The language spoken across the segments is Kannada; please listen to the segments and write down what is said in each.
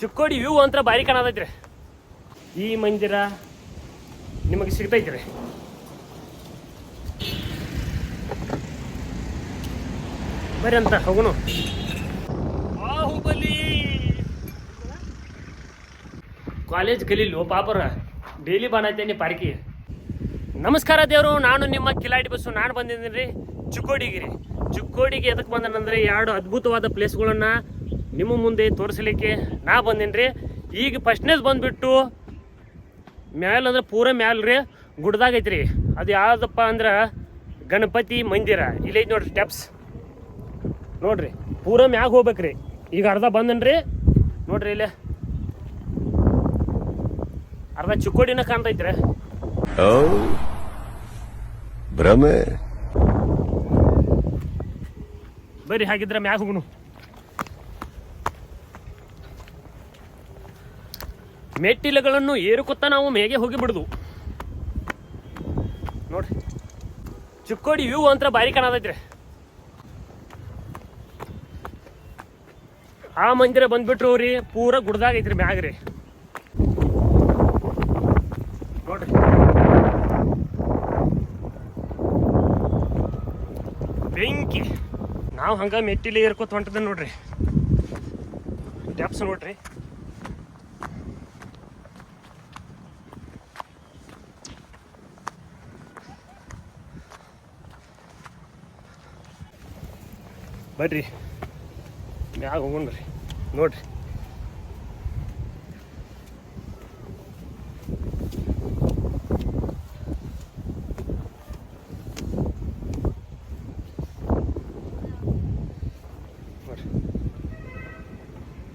ಚಿಕ್ಕೋಡಿ ವ್ಯೂ ಅಂತ ಭಾರಿ ಕಾಣತೈತ್ರಿ ಈ ಮಂದಿರ ನಿಮಗೆ ಸಿಗ್ತೈತ್ರಿ. ಬರ್ರಿ ಅಂತ ಹೋಗುನು. ಬಾಹುಬಲಿ. ಕಾಲೇಜ್ ಕಲೀಲು ಪಾಪರ. ಡೈಲಿ ಬಾಣೈತೇನಿ ಪಾರ್ಕಿ. ನಮಸ್ಕಾರ ದೇವರು, ನಾನು ನಿಮ್ಮ ಕಿಲಾಡಿ ಬಸ್ಸು. ನಾನು ಬಂದಿದ್ದೀನಿ ರೀ ಚಿಕ್ಕೋಡಿಗೆ ರೀ ಚಿಕ್ಕೋಡಿಗೆ ಎದಕ್ಕೆ ಬಂದನಂದ್ರೆ ಎರಡು ಅದ್ಭುತವಾದ ಪ್ಲೇಸ್ಗಳನ್ನ ನಿಮ್ಮ ಮುಂದೆ ತೋರಿಸಲಿಕ್ಕೆ ನಾ ಬಂದೀನಿ ರೀ ಈಗ ಫಸ್ಟ್ನೆಸ್ ಬಂದ್ಬಿಟ್ಟು ಮ್ಯಾಲ ಅಂದ್ರೆ ಪೂರ ಮ್ಯಾಲ ರೀ ಗುಡ್ದಾಗ ಐತ್ರಿ. ಅದು ಯಾವುದಪ್ಪ ಅಂದ್ರೆ ಗಣಪತಿ ಮಂದಿರ. ಇಲ್ಲಿ ಐತಿ ನೋಡ್ರಿ ಸ್ಟೆಪ್ಸ್ ನೋಡ್ರಿ ಪೂರ ಮ್ಯಾಗ ಹೋಗ್ಬೇಕ್ರಿ. ಈಗ ಅರ್ಧ ಬಂದನ್ರಿ. ನೋಡ್ರಿ ಇಲ್ಲೇ. ಅರ್ಧ ಚಿಕ್ಕೋಡಿನ ಕಾಣ್ತೈತ್ರಿ. ಭ್ರಮೆ? ಬರ್ರಿ ಹಾಗಿದ್ರೆ ಮ್ಯಾಗ ಹೋಗುನು. ಮೆಟ್ಟಿಲುಗಳನ್ನು ಏರುಕೊತ್ತಾ ನಾವು ಮೇಗೆ ಹೋಗಿ ಬಿಡುದು ನೋಡ್ರಿ. ಚಿಕ್ಕೋಡಿ ವ್ಯೂ ಅಂತ ಬಾರಿ ಕಾಣತೈತ್ರಿ. ಆ ಮಂದಿರ ಬಂದ್ಬಿಟ್ರು ರೀ, ಪೂರ ಗುಡ್ದಾಗ ಐತ್ರಿ ಮ್ಯಾಗ ರೀ ನೋಡ್ರಿ. ಬೆಂಕಿ. ನಾವು ಹಂಗ ಮೆಟ್ಟಿಲಿ ಏರ್ಕೋತ ಹೊಂಟದ ನೋಡ್ರಿ. ಡ್ಯಾಪ್ಸ್ ನೋಡ್ರಿ. ಬರ್ರಿ. ಮ್ಯಾಗ ಹೋಗೋಣ್ರಿ? ನೋಡ್ರಿ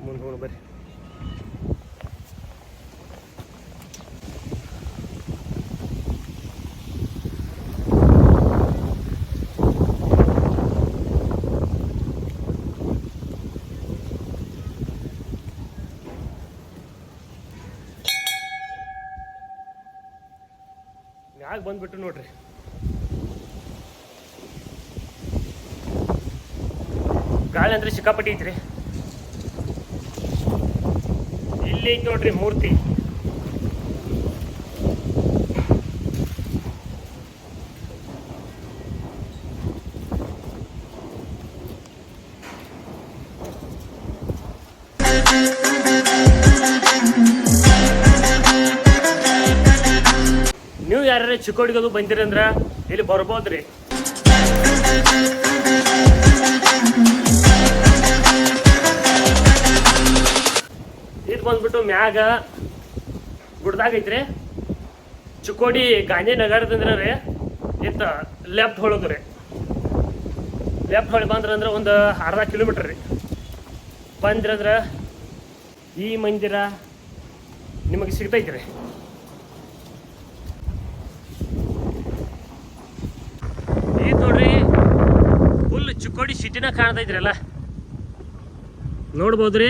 ಮುಂದೆ ಹೋಗೋಣ ಬರ್ರಿ ಮ್ಯಾಗ ಬಂದ್ಬಿಟ್ಟು ನೋಡ್ರಿ. ಗಾಳಿ ಅಂದ್ರೆ ಸಿಕ್ಕಾಪಟ್ಟಿ ಐತ್ರಿ. ಇಲ್ಲಿ ನೋಡ್ರಿ ಮೂರ್ತಿ. ಯಾರ್ಯಾರ ಚಿಕ್ಕೋಡಿಗದು ಬಂದಿರಿ ಅಂದ್ರ ಇಲ್ಲಿ ಬರ್ಬೋದ್ರಿ. ಇದು ಬಂದ್ಬಿಟ್ಟು ಮ್ಯಾಗ ಗುಡ್ದಾಗ ಐತ್ರಿ ಚಿಕ್ಕೋಡಿ ಗಾಂಧಿ ನಗರದಿಂದ ರೀ ಇತ್ತ ಲೆಫ್ಟ್ ಹೊಳೋದು ರೀ ಲೆಫ್ಟ್ ಹೊಳಿ ಬಂದ್ರ ಅಂದ್ರೆ ಒಂದು ಅರ್ಧ ಕಿಲೋಮೀಟ್ರ್ ರೀ. ಬಂದ್ರಂದ್ರೆ ಈ ಮಂದಿರ ನಿಮಗೆ ಸಿಗ್ತೈತ್ರಿ ನೋಡ್ರಿ ಫುಲ್ ಚಿಕ್ಕೋಡಿ ಸಿಟಿನ ಕಾಣ್ತೈತ್ರಲ್ಲ ನೋಡ್ಬೋದ್ರಿ?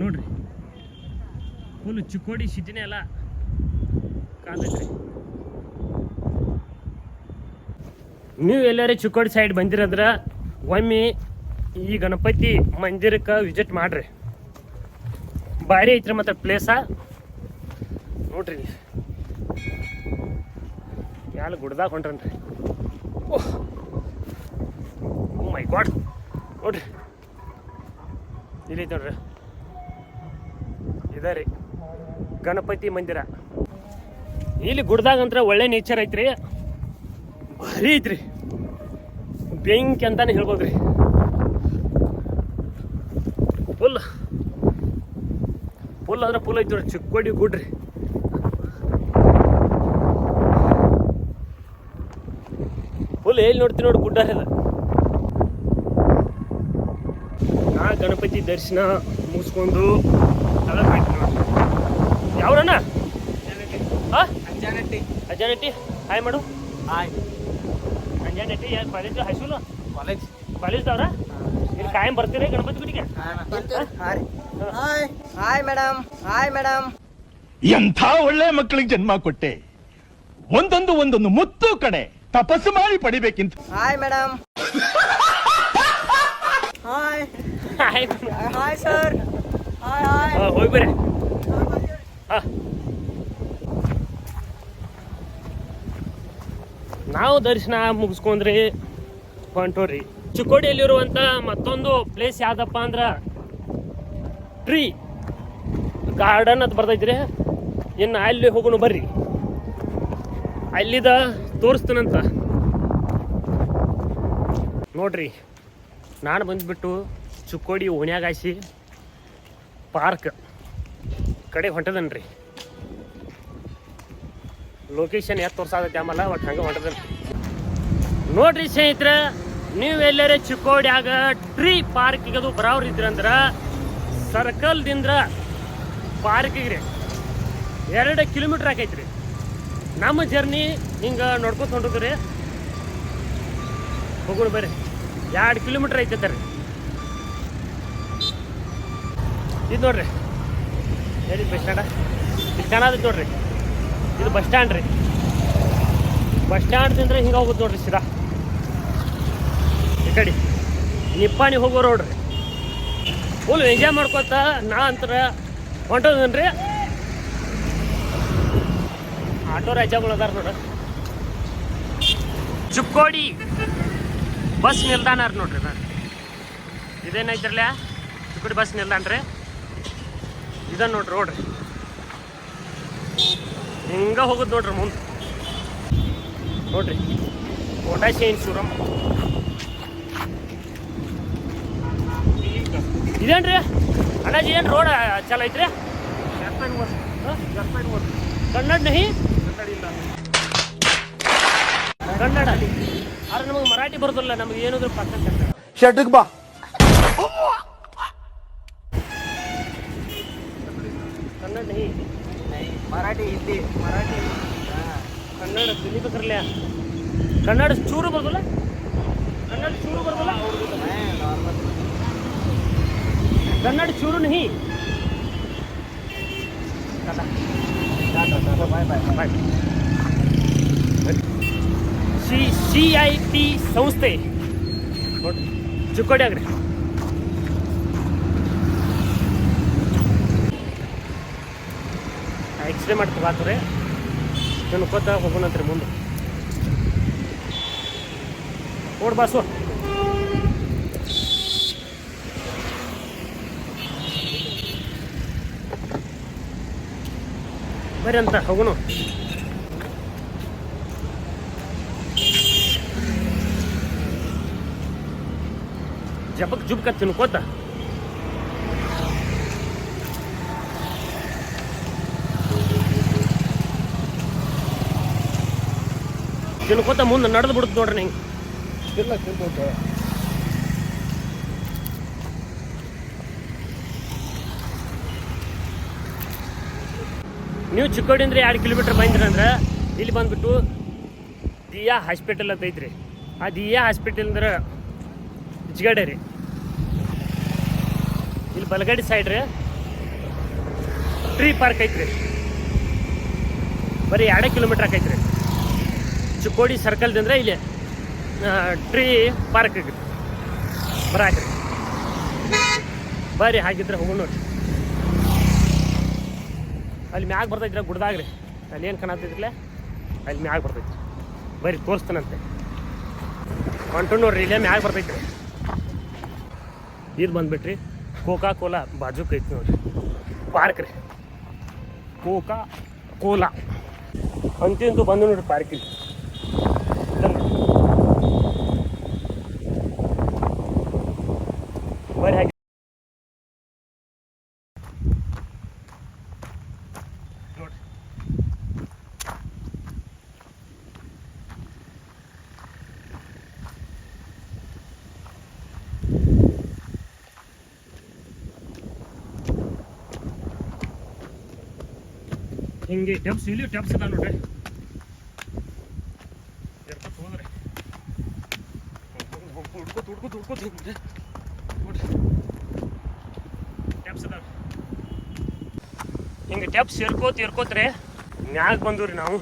ನೋಡ್ರಿ. ಫುಲ್ ಚಿಕ್ಕೋಡಿ ಸಿಟಿನೇ ಅಲ್ಲ? ಕಾಣ್ತೈತ್ರಿ ನೀವು ಎಲ್ಲಾರು ಚಿಕ್ಕೋಡಿ ಸೈಡ್ ಬಂದಿರಂದ್ರೆ, ಒಮ್ಮೆ ಈ ಗಣಪತಿ ಮಂದಿರಕ್ಕೆ ವಿಸಿಟ್ ಮಾಡ್ರಿ. ಭಾರಿ ಐತ್ರಿ ಮತ್ತೆ ಪ್ಲೇಸ ನೋಡ್ರಿ. ಯಾಲ ಗುಡ್ದಾಗ ಹೊಂಟ್ರನ್ರಿ. Oh my god. ನೋಡ್ರಿ ಇಲ್ಲಿ ನೋಡ್ರಿ. ಇದ ರೀ. ಗಣಪತಿ ಮಂದಿರ. ಇಲ್ಲಿ ಗುಡ್ದಾಗಂತ್ರ ಒಳ್ಳೆ ನೇಚರ್ ಐತ್ರಿ. ಭಾರಿ ಐತ್ರಿ. ಬೆಂಕಿ ಅಂತಾನೆ ಹೇಳ್ಬೋದ್ರಿ. ಫುಲ್ ಫುಲ್ ಅಂದ್ರೆ ಫುಲ್ ಐತಿ ನೋಡ್ರಿ. ಚಿಕ್ಕೋಡಿ ಗುಡ್ರಿ. ಫುಲ್ ಎಲ್ಲಿ ನೋಡ್ತೀನಿ ನೋಡಿ ಗುಡ್ಡ ಇದೆ ನಾ ಗಣಪತಿ ದರ್ಶನ ಮುಗಿಸ್ಕೊಂಡು ತಳಪೇಟೆ ನೋಡಿ. ಯಾವ್ರಣ್ಣ? ಹಾ? ಅಂಜಾನಟ್ಟಿ. ಅಜ್ಜಾನಟ್ಟಿ ಹಾಯ್ ಮಾಡು. ಹಾಯ್. ಅಂಜಾನಟ್ಟಿ ಯಾರು ಕಾಲೇಜ್ ಹೈಸ್ಕೂಲು? ಕಾಲೇಜ್ ಕಾಲೇಜ್ದವ್ರ ಇಲ್ಲಿ ಕಾಯಂ ಬರ್ತೀರಿ ಗಣಪತಿ ಗುಡಿಗೆ? Hi. Hi madam. Hi madam. ಎಂಥ ಒಳ್ಳೆ ಮಕ್ಕಳಿಗೆ ಜನ್ಮ ಕೊಟ್ಟೆ? ಒಂದೊಂದು ಒಂದೊಂದು ಮುತ್ತು ಕಡೆ ತಪಸ್ಸು ಮಾಡಿ ಪಡಿಬೇಕಿಂತ. Hi madam. Hi sir hi hi ಹೋಗಿ. ನಾವು ದರ್ಶನ ಮುಗಿಸ್ಕೊಂಡ್ರಿ. ಹೊಂಟೋರಿ. ಚಿಕ್ಕೋಡಿಯಲ್ಲಿರುವಂಥ ಮತ್ತೊಂದು ಪ್ಲೇಸ್ ಯಾವ್ದಪ್ಪ ಅಂದ್ರೆ ಟ್ರೀ ಗಾರ್ಡನ್ ಅಂತ ಬರ್ತೈತ್ರಿ ಇನ್ನು ಅಲ್ಲಿ ಹೋಗೋಣ ಬರ್ರಿ. ಅಲ್ಲಿದ ತೋರಿಸ್ತೀನಂತ. ನೋಡ್ರಿ, ನಾನು ಬಂದ್ಬಿಟ್ಟು ಚಿಕ್ಕೋಡಿ ಓಣ್ಯಾಗಾಸಿ ಪಾರ್ಕ್ ಕಡೆ ಹೊಂಟದನ್ರಿ. ಲೊಕೇಶನ್ ಎತ್ತು ಆಗತ್ತೆ ಆಮೇಲೆ ಒಟ್ಟು ಹಂಗೆ ಹೊಂಟದನ್ ನೋಡ್ರಿ ಸ್ನೇಹಿತರೆ ನೀವು ಎಲ್ಲರ ಚಿಕ್ಕೋಡ್ಯಾಗ ಟ್ರೀ ಪಾರ್ಕಿಗೆ ಅದು ಬರೋರು ಇದ್ರಂದ್ರ ಸರ್ಕಲ್ದಿಂದ ಪಾರ್ಕಿಗೆ ರೀ. ಎರಡು ಕಿಲೋಮೀಟ್ರ್ ಆಕೈತ್ರಿ ನಮ್ಮ ಜರ್ನಿ ಹಿಂಗೆ ನೋಡ್ಕೊತ ಹೊಂಟದ್ರಿ. ಹೋಗೋಣ ಬರ್ರಿ. ಎರಡು ಕಿಲೋಮೀಟ್ರ್ ಐತೆ ರೀ ಇದು ನೋಡ್ರಿ. ಹೇಳಿ ಬಸ್ ಸ್ಟ್ಯಾಂಡ ಬಸ್ ಸ್ಟ್ಯಾಂಡ್ ಅದು ನೋಡ್ರಿ. ಇದು ಬಸ್ ಸ್ಟ್ಯಾಂಡ್ ರೀ. ಬಸ್ ಸ್ಟ್ಯಾಂಡ್ದಿಂದ ಹಿಂಗೆ ಹೋಗುತ್ತೆ ನೋಡ್ರಿ ಸೀದಾ. ಈ ಕಡೆ. ನಿಪ್ಪಾಣಿ ಹೋಗೋ ರೋಡ್ ರೀ. ಫುಲ್ ಎಂಜಾಯ್ ಮಾಡ್ಕೊತ ನಾ ಅಂತರ ಹೊಂಟದನ್ರಿ ಆಟೋ ರಾಜ್ಯಗಳು ಅದಾರ ನೋಡ್ರಿ. ಚುಕ್ಕೋಡಿ ಬಸ್ ನಿಲ್ದಾಣ ನೋಡ್ರಿ ನಾನು. ಇದೇನೈತ್ರಲ್ಲ ಚಿಕ್ಕೋಡಿ ಬಸ್ ನಿಲ್ದಾಣ ರೀ. ಇದನ್ನ ನೋಡ್ರಿ ನೋಡ್ರಿ ಹಿಂಗ ಹೋಗುದು ನೋಡ್ರಿ ಮುಂದೆ. ನೋಡ್ರಿ ಶೈನ್ ಶೋರೂಮ್ ಇದೇನ್ರಿ? ಅಣ್ಣಾಜಿ, ಏನು ರೋಡ್ ಚಲೋ ಐತ್ರಿ? ಕನ್ನಡ ನಹಿ? ಕನ್ನಡ. ಆದ್ರೆ ನಮಗೆ ಮರಾಠಿ ಬರೋದಿಲ್ಲ, ನಮಗೆ ಏನಾದ್ರು ಪಕ್ಕ ಕನ್ನಡ ಶೆಡ್ಗೆ ಬಾ ಕನ್ನಡ ನಹಿ ಮರಾಠಿ ಹಿಂದಿ ಮರಾಠಿ. ಕನ್ನಡ ಕಲಿಬೇಕ್ರಲ್ಲ ಕನ್ನಡ ಚೂರು ಬರೋದಿಲ್ಲ? ಕನ್ನಡ ಚೂರು ಬರೋದಿಲ್ಲ? ಕನ್ನಡ ಚೂರು ನಹಿ. ಸಿ ಸಿ ಐ ಟಿ ಸಂಸ್ಥೆ. ನೋಡ್ರಿ ಚಿಕ್ಕೋಡ್ಯಾಗ್ರಿ ಮಾಡ್ತೀವಿ ಮಾಡಿ ನಾನು ತಿನ್ಕೋತ ಹೋಗೋಣಂತ್ರಿ ಮುಂದೆ. ಓಡ್ ಬಾಸು. ಬರ್ರಿ ಅಂತ, ಹೋಗೋಣ. ಜಬಕ್ ಜುಬ್ಕ ತಿನ್ಕೋತ ತಿನ್ಕೋತ ಮುಂದೆ ನಡೆದು ಬಿಡುತ್ತೆ ನೋಡ್ರಿ ನಿಂಗೆ ಇಲ್ಲ ತಿನ್ಬೋದು ನೀವು ಚಿಕ್ಕೋಡಿಂದ್ರೆ ಎರಡು ಕಿಲೋಮೀಟ್ರ್ ಬಂದ್ರಿ ಅಂದ್ರೆ ಇಲ್ಲಿ ಬಂದ್ಬಿಟ್ಟು ದಿಯಾ ಹಾಸ್ಪಿಟಲ್ ಅಂತ ಐತ್ರಿ. ಆ ದಿಯಾ ಹಾಸ್ಪಿಟಲ್ ಅಂದ್ರೆ ಚಿಗಡೆ ರೀ. ಇಲ್ಲಿ ಬಲಗಡೆ ಸೈಡ್ ರೀ ಟ್ರೀ ಪಾರ್ಕ್ ಐತ್ರಿ. ಬರೀ ಎರಡೇ ಕಿಲೋಮೀಟ್ರ್ ಆಕೈತ್ರಿ ಚಿಕ್ಕೋಡಿ ಸರ್ಕಲ್ದಿಂದ ಇಲ್ಲಿ ಟ್ರೀ ಪಾರ್ಕ್ ಬರಾಕ್ರಿ. ಬರ್ರಿ ಹಾಗಿದ್ರೆ ಹೋಗೋಣ ನೋಡ್ರಿ. ಅಲ್ಲಿ ಮ್ಯಾಗ ಬರ್ತೈತ್ರಿ ಗುಡ್ದಾಗ್ರಿ. ಅಲ್ಲಿ ಏನು ಕಾಣತ್ತಿದ್ರಲ್ಲ ಅಲ್ಲಿ ಮ್ಯಾಗ ಬರ್ತೈತಿ ಬರ್ರಿ ತೋರಿಸ್ತಾನಂತೆ. ಹೊಂಟು ನೋಡ್ರಿ, ಇಲ್ಲೇ ಮ್ಯಾಗ ಬರ್ತೈತ್ರಿ. ಇದು ಬಂದ್ಬಿಟ್ರಿ ಕೋಕಾ ಕೋಲಾ ಬಾಜುಕ್ ಐತಿ ನೋಡ್ರಿ. ಪಾರ್ಕ್ ರೀ ಕೋಕಾ ಕೋಲಾ ಅಂತಿಂದು ಬಂದು ನೋಡ್ರಿ ಬರ್ರಿ ಹಾಗೆ ನೋಡ್ರಿ ಹಿಂಗೆ ಟೆಪ್ಸ್ ಇಲ್ಲಿ ಟೆಪ್ಸ್ ಅದ ನೋಡ್ರಿ ಹುಡ್ಕೋತ ಹುಡ್ಕೋತ ಹುಡ್ಕೋತ ಹಿಂಗೆ ನೋಡ್ರಿ ಅದಾವ. ಹಿಂಗೆ ಟ್ಯಾಪ್ಸ್ ಇರ್ಕೋತ ಇರ್ಕೋತ್ರಿ ಮ್ಯಾಗ ಬಂದವ್ರಿ ನಾವು.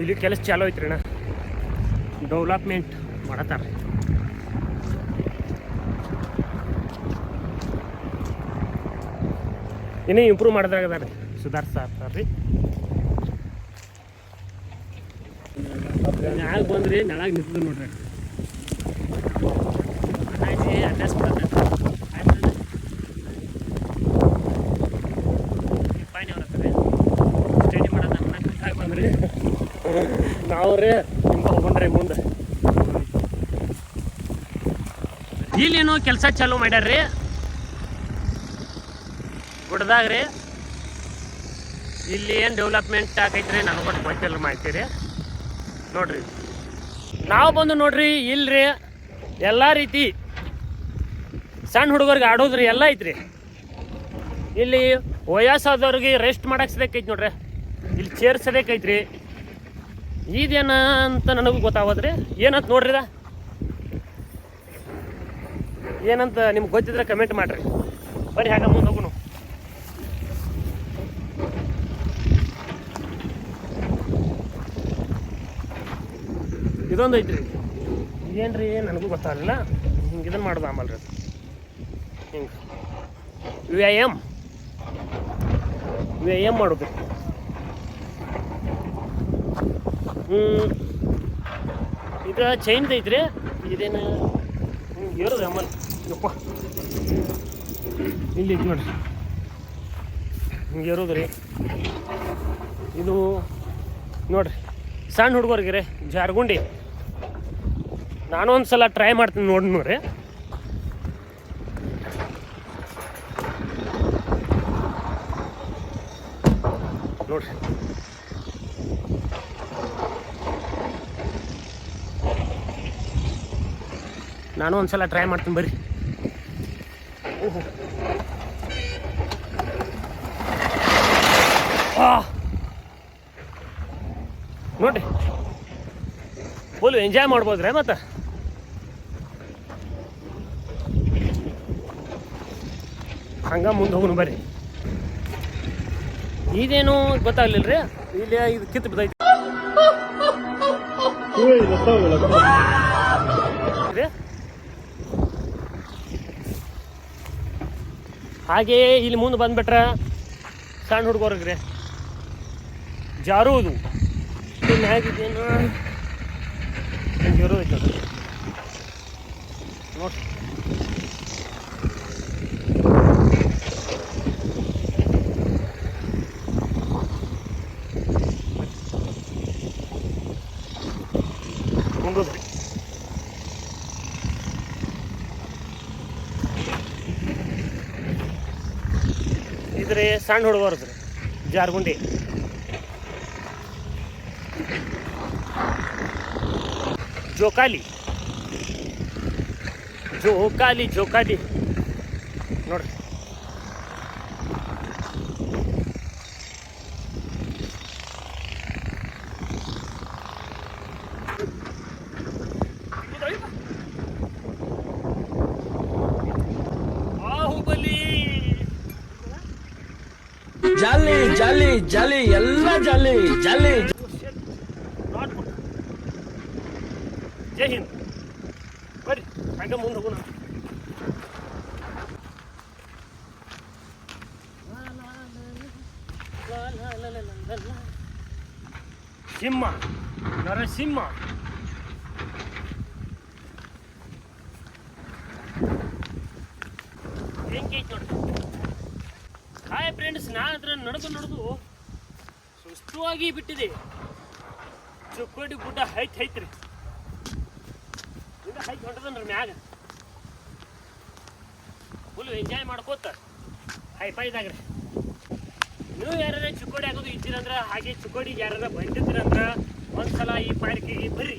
ಇಲ್ಲಿ ಕೆಲಸ ಚಾಲೂ ಐತ್ರಿ ಅಣ್ಣ. ಡೆವಲಪ್ಮೆಂಟ್ ಮಾಡತ್ತಾರ ಇನ್ನೂ ಇಂಪ್ರೂವ್ ಮಾಡಿದಾಗ ಅದಾರ ಸುಧಾರಿಸ್ತಾ ರೀ ಬಂದ್ರಿ ನಿಂತು ನೋಡ್ರಿ. ಅಡ್ರೆಸ್ ರೀ ಮುಂದೆ. ಇಲ್ಲೇನು ಕೆಲಸ ಚಾಲೂ ಮಾಡ್ಯಾರ್ರಿ. ಗುಡ್ದಾಗ ರೀ ಇಲ್ಲಿ ಏನು ಡೆವಲಪ್ಮೆಂಟ್ ಆಗೈತ್ರಿ ನನಗೆ ಕೊಟ್ಟು ಗೊತ್ತಿಲ್ಲ ಮಾಹಿತಿ ರೀ. ನೋಡ್ರಿ. ನಾವು ಬಂದು ನೋಡ್ರಿ, ಇಲ್ರಿ, ಎಲ್ಲ ರೀತಿ ಸಣ್ಣ ಹುಡುಗರಿಗೆ ಆಡೋದ್ರಿ ಎಲ್ಲ ಐತ್ರಿ. ಇಲ್ಲಿ ವಯಸ್ಸಾದವ್ರಿಗೆ ರೆಸ್ಟ್ ಮಾಡಕ್ಕೆ ನೋಡ್ರಿ. ಇಲ್ಲಿ ಚೇರ್ ಸದಕ್ಕೈತ್ರಿ ಇದೇನ ಅಂತ ನನಗೂ ಗೊತ್ತಾಗೋದ್ರಿ. ಏನಂತ ನೋಡ್ರಿ ಏನಂತ ನಿಮ್ಗೆ ಗೊತ್ತಿದ್ರೆ ಕಮೆಂಟ್ ಮಾಡ್ರಿ. ಬರೀ ಹಾಗೆ ಮುಂದೆ ಇದೊಂದು ಐತ್ರಿ. ಇದೇನ್ರಿ, ನನಗೂ ಗೊತ್ತಾಗಲಿಲ್ಲ. ಹಿಂಗೆ ಇದನ್ನು ಮಾಡೋದು ಆಮಲ್ರಿ ಹಿಂಗೆ. ವ್ಯಾಯಾಮ. ವ್ಯಾಯಾಮ ಮಾಡೋದು. ಹ್ಞೂ ಇದು ಚೈನ್ದು ಐತ್ರಿ. ಇದೇನು? ಹಿಂಗೆ ಇರೋದು ಆಮಲ್. ಯಪ್ಪ. ಇಲ್ಲಿ ಇದು ನೋಡ್ರಿ. ಹಿಂಗೆ ಇರೋದು ರೀ. ಇದು ನೋಡ್ರಿ. ಸಣ್ಣ ಹುಡುಗರಿಗೆ ರೀ, ಜಾರ್ಗುಂಡಿ. ನಾನು ಒಂದು ಸಲ ಟ್ರೈ ಮಾಡ್ತೀನಿ ನೋಡಿ ನೋಡ್ರಿ. ನೋಡ್ರಿ. ನಾನು ಒಂದು ಸಲ ಟ್ರೈ ಮಾಡ್ತೀನಿ ಬರ್ರಿ. ಓಹೋ. ನೋಡ್ರಿ. ಫುಲ್ ಎಂಜಾಯ್ ಮಾಡ್ಬೋದ್ರಿ ಮತ್ತೆ? ಹಂಗ ಮುಂದೆ ಹೋಗುನು ಬರ್ರಿ. ಇದೇನು ಗೊತ್ತಾಗ್ಲಿಲ್ಲ ರೀ ಇಲ್ಲಿ ಇದು ಕಿತ್ತು ಬಿದ್ದೈತಿ. ಹಾಗೇ ಹಾಗೆ ಇಲ್ಲಿ ಮುಂದೆ ಬಂದ್ಬಿಟ್ರ ಸಣ್ಣ ಹುಡುಗರಿಗೆ ರೀ ಜಾರುವುದು ಹೇಗಿದ್ದೇನು? ಜಾರು ಅದು ನೋಡಿ. ಇದ್ರಿ ಸಣ್ಣ ಹುಡುಗರ್ದ್ರಿ ಜಾರ್ಗುಂಡಿ ಜೋಕಾಲಿ ಜೋಕಾಲಿ ಜೋಕಾಲಿ ನೋಡ್ರಿ ಬಾಹುಬಲಿ ಜಾಲಿ, ಜಲಿ, ಎಲ್ಲ ಜಲಿ ಜಲಿ. ಜೈ ಹಿಂದ್. ಬರ್ರಿ ಮುಂದೆ ಹೋಗೋಣ. ಸಿಂಹ, ನರಸಿಂಹ. ಹೆಂಗೆ ಐತಿ ನೋಡಿ ಹಾಯ್ ಫ್ರೆಂಡ್ಸ್ ನಾನು ಅದ್ರ ನಡೆದು ನಡೆದು ಸುಸ್ತವಾಗಿ ಬಿಟ್ಟಿದೆ. ಚುಕ್ಕೋಡಿ ಗುಡ್ಡ ಹೈಟ್ ಹೈತ್ರಿ ಗುಡ್ಡ ಹೈಟ್ ಹೊಂಟದನ್ರಿ ಮ್ಯಾಗ. ಫುಲ್ ಎಂಜಾಯ್ ಮಾಡ್ಕೋತ. ಹೈ ಫೈದಾಗ್ರಿ ನೀವು ಯಾರ ಚುಕ್ಕೋಡಿ ಆಗೋದು ಇದ್ದೀರಂದ್ರ, ಹಾಗೆ ಚುಕ್ಕೋಡಿ ಯಾರ ಬಂದಿದ್ರಂದ್ರ, ಒಂದ್ಸಲ ಈ ಪಾರ್ಕಿಗೆ ಬರ್ರಿ.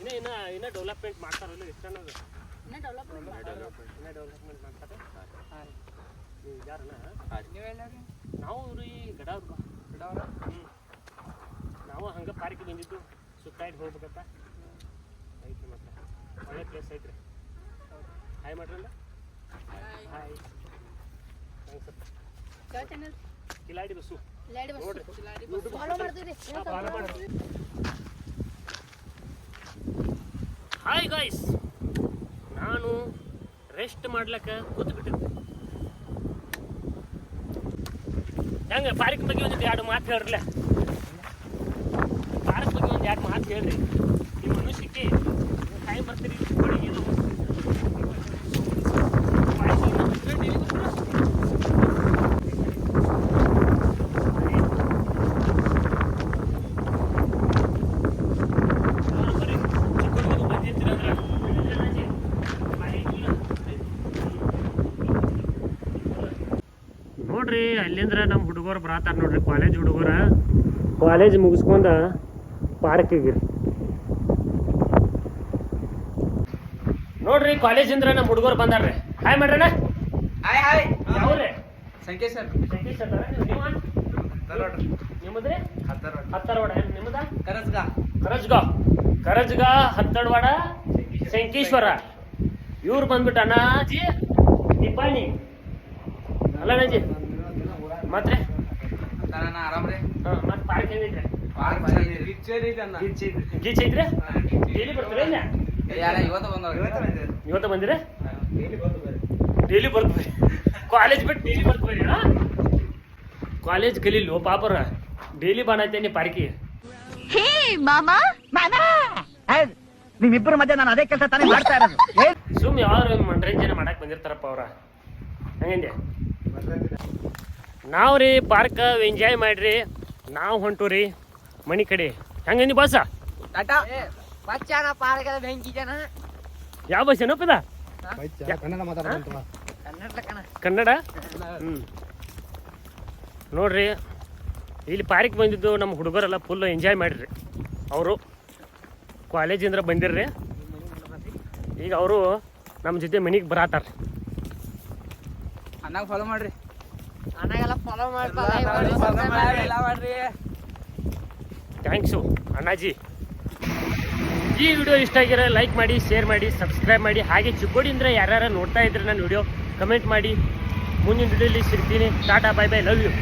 ಇನ್ನ ಇನ್ನ ಇನ್ನ ಡೆವಲಪ್ಮೆಂಟ್ ಮಾಡ್ತಾರಲ್ಲ ಎಷ್ಟು ಅನ್ನೋದು ಡೆವಲಪ್ಮೆಂಟ್ ಮಾಡ್ತಾರೆ ನೀವು ಯಾರನ ನಾವು ರೀ ಗಡಾವ್ರು ಹ್ಞೂ ನಾವು ಹಂಗೆ ಪಾರ್ಕಿಗೆ ಬಂದಿದ್ದು ಸುತ್ತಾಡಿ ಹೋಗ್ಬೇಕಂತ ಐತ್ರಿ ಮತ್ತೆ ಒಳ್ಳೆ ಪ್ಲೇಸ್ ಐತ್ರಿ ಹಾಯ್ ಮಾಡ್ರಲ್ಲ ಕಿಲಾಡಿ ಬಸ್ಸು ಫಾಲೋ ಮಾಡ್ತೀರಿ ಹಾಯ್ ಗಾಯ್ಸ್ ನಾನು ರೆಸ್ಟ್ ಮಾಡ್ಲಕ್ಕ ಕೂತ್ ಹೆಂಗೆ ಪಾರ್ಕ್ ಬಗ್ಗೆ ಒಂದು ಎರಡು ಮಾತು ಹೇಳ್ರಲ್ಲ? ಪಾರ್ಕ್ ಬಗ್ಗೆ ಒಂದು ಎರಡು ಮಾತು ಹೇಳ್ರಿ ಈ ಮನುಷ್ಯಕ್ಕೆ ಟೈಮ್ ಬರ್ತೀರಿ ಚಿಕ್ಕೋಡಿ ಏನು ನೋಡ್ರಿ ಅಲ್ಲಿಂದ್ರ ನಮ್ಮ ಹುಡುಗರು ಬರತಾರ ನೋಡ್ರಿ ಕಾಲೇಜ್ ಹುಡುಗರ. ಕಾಲೇಜ್ ಮುಗಿಸ್ಕೊಂಡ ಪಾರ್ಕಿಗೆ ನೋಡ್ರಿ ಕಾಲೇಜಿಂದ್ರ ನಮ್ಮ ಹುಡುಗರು ಬಂದಾರ್ರಿ. ಹಾಯ್ ಮಾಡ್ರಣ್ಣ. ಹಾಯ್ ಹಾಯ್ ಯಾವ್ರಿ? ಸಂಕೇಶ್ ಸರ್. ಸಂಕೇಶ್ ಸರ್ ನೀವು ನಿಮ್ಮದ್ರಿ? ಹತ್ತರವಾಡ. ನಿಮ್ಮದ? ಕರಜ್ಗ. ಕರಜ್ಗ. ಕರಜ್ಗಾ ಹತ್ತಡವಾಡ ಸಂಕೇಶ್ವರ ಇವ್ರು ಬಂದ್ಬಿಟ್ಟು ಅಣ್ಣಾಜಿ ದಿಪಾನಿ ಅಲ್ಲ ಅಣ್ಣಾಜಿ ಮತ್ತೆ ನಾನು ಆರಾಮ್ರಿ ಮತ್ತೆ ಪಾರ್ಕ್ ಗಿಚ್ಚೇರಿ ಗೀಚ್ ಐತ್ರಿ? ಡೈಲಿ ಬರ್ತೀರಿ ಇಲ್ಲ ಯಾರ ಇವತ್ತು ಬಂದವ್ರಿ? ಇವತ್ತ ಬಂದಿರ? ಡೈಲಿ ಬರ್ತೀವಿ ಕಾಲೇಜ್ ಬಿಟ್ಟು ಡೈಲಿ ಬರ್ತೀವಿ ಕಾಲೇಜ್ ಕಲೀಲು ಪಾಪರ? ಡೈಲಿ ಬಾಣೈತೇನಿ ಪಾರ್ಕಿ ಹೇ ಮಾಮಾ ನಿಮ್ಮಿಬ್ಬರ ಮಧ್ಯೆ ನಾನು ಅದೇ ಕೆಲಸ ತಾನೇ ಮಾಡ್ತಾ ಇರೋದು. ಸುಮ್ ಯಾರು ಮನರಂಜನೆ ಮಾಡಕ್ ಬಂದಿರ್ತಾರಪ್ಪ ಅವ್ರ. ಹಂಗಂದೆ ನಾವು ರೀ ಪಾರ್ಕ್ ಎಂಜಾಯ್ ಮಾಡ್ರಿ. ನಾವು ಹೊಂಟು ರೀ ಮನಿ ಕಡೆ. ಹೆಂಗಂದಿ ಬಸ್ ಯಾವ ಬಸ್ ಏನಪ್ಪದ ಕನ್ನಡ ಕಣ. ಕನ್ನಡ? ಹ್ಞೂ ನೋಡ್ರಿ ಇಲ್ಲಿ ಪಾರ್ಕ್ ಬಂದಿದ್ದು ನಮ್ಮ ಹುಡುಗರೆಲ್ಲ ಫುಲ್ ಎಂಜಾಯ್ ಮಾಡಿರಿ. ಅವರು ಕಾಲೇಜಿಂದ ಬಂದಿರ್ರಿ. ಈಗ ಅವರು ನಮ್ಮ ಜೊತೆ ಮನೆಗೆ ಬರತ್ತಾರ ಅನ್ನ ಫಾಲೋ ಮಾಡ್ರಿ ಅಣ್ಣಗೆಲ್ಲ ಫಾಲೋ ಎಲ್ಲ ಮಾಡ್ರಿ ಥ್ಯಾಂಕ್ಸು ಅಣ್ಣಾಜಿ. ಈ ವಿಡಿಯೋ ಇಷ್ಟ ಆಗಿರೋ ಲೈಕ್ ಮಾಡಿ ಶೇರ್ ಮಾಡಿ ಸಬ್ಸ್ಕ್ರೈಬ್ ಮಾಡಿ. ಹಾಗೆ ಚಿಕ್ಕೋಡಿಂದ ಯಾರ್ಯಾರು ನೋಡ್ತಾ ಇದ್ರೆ ನನ್ನ ವಿಡಿಯೋ ಕಮೆಂಟ್ ಮಾಡಿ. ಮುಂದಿನ ವಿಡಿಯೋಲಿ ಸಿಗ್ತೀನಿ. Tata bye bye love you